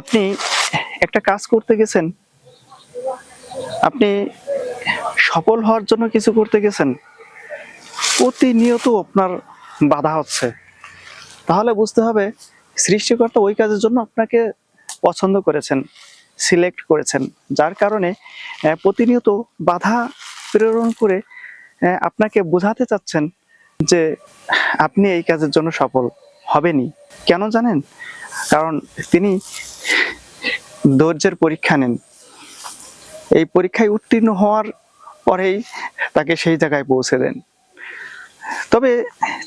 আপনি একটা কাজ করতে গেছেন? আপনি সফল হওয়ার জন্য কিছু করতে গেছেন? প্রতিনিয়ত আপনার বাধা হচ্ছে। তাহলে বুঝতে হবে, সৃষ্টিকর্তা ওই কাজের জন্য আপনাকে পছন্দ করেছেন, সিলেক্ট করেছেন। যার কারণে প্রতিনিয়ত বাধা প্রেরণ করে আপনাকে বোঝাতে চাচ্ছেন যে আপনি এই কাজের জন্য সফল হবেনি কেন জানেন? কারণ তিনি ধৈর্যের পরীক্ষা নেন। এই পরীক্ষায় উত্তীর্ণ হওয়ার পরেই তাকে সেই জায়গায় পৌঁছে দেন। তবে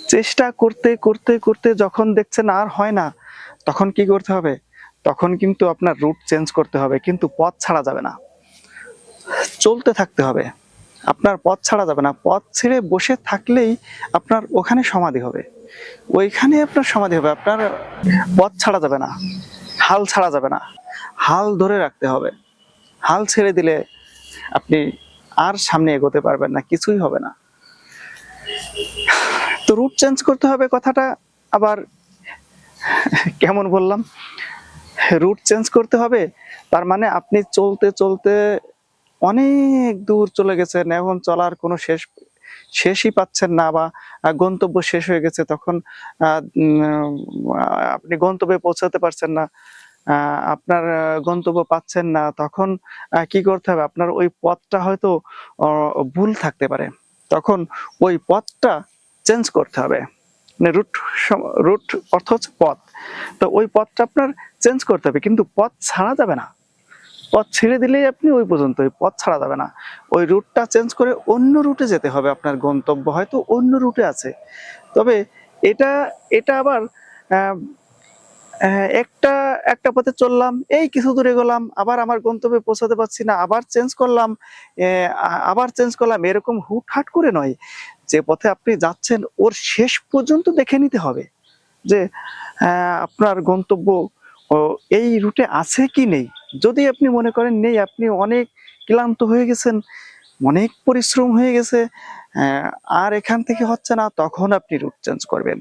চেষ্টা করতে করতে করতে যখন দেখছেন আর হয় না, তখন কি করতে হবে? তখন কিন্তু আপনার রুট চেঞ্জ করতে হবে, কিন্তু পথ ছাড়া যাবে না। চলতে থাকতে হবে। আপনার পথ ছাড়া যাবে না। পথ ছেড়ে বসে থাকলেই আপনার ওখানে সমাধি হবে। ওইখানে আপনার সমাধি হবে। আপনার পথ ছাড়া যাবে না। হাল ছাড়া যাবে না। হাল ধরে রাখতে হবে। হাল ছেড়ে দিলে আপনি আর সামনে এগোতে পারবেন না, কিছুই হবে না। তো রুট চেঞ্জ করতে হবে কথাটা, আবার কেমন বললাম? রুট চেঞ্জ করতে হবে, তার মানে আপনি চলতে চলতে অনেক দূর চলে গেছেন, এখন চলার কোনো শেষ, শেষই পাচ্ছেন না বা গন্তব্য শেষ হয়ে গেছে, তখন আপনি গন্তব্যে পৌঁছাতে পারছেন না। আপনার গন্তব্য পাচ্ছেন না, তখন কি করতে হবে? আপনার ওই পথটা হয়তো ভুল থাকতে পারে। তখন ওই পথটা চেঞ্জ করতে হবে। মানে রুট রুট অর্থ হচ্ছে পথ। তো ওই পথটা আপনার চেঞ্জ করতে হবে, কিন্তু পথ ছাড়া যাবে না। পথ ছেড়ে দিলেই আপনি ওই পর্যন্ত, ওই পথ ছাড়া যাবে না। ওই রুটটা চেঞ্জ করে অন্য রুটে যেতে হবে, আপনার গন্তব্য হয়তো অন্য রুটে আছে। তবে এটা এটা আবার একটা একটা পথে চললাম এই কিছু দূরে গেলাম আবার আমার গন্তব্যে পৌঁছাতে পারছি না আবার চেঞ্জ করলাম আবার চেঞ্জ করলাম এরকম হুটহাট করে নয়। যে পথে আপনি যাচ্ছেন ওর শেষ পর্যন্ত দেখে নিতে হবে যে আহ, আপনার গন্তব্য এই রুটে আছে কি নেই? যদি আপনি মনে করেন নেই আপনি অনেক ক্লান্ত হয়ে গেছেন অনেক পরিশ্রম হয়ে গেছে আহ, আর এখান থেকে হচ্ছে না তখন আপনি রুট চেঞ্জ করবেন।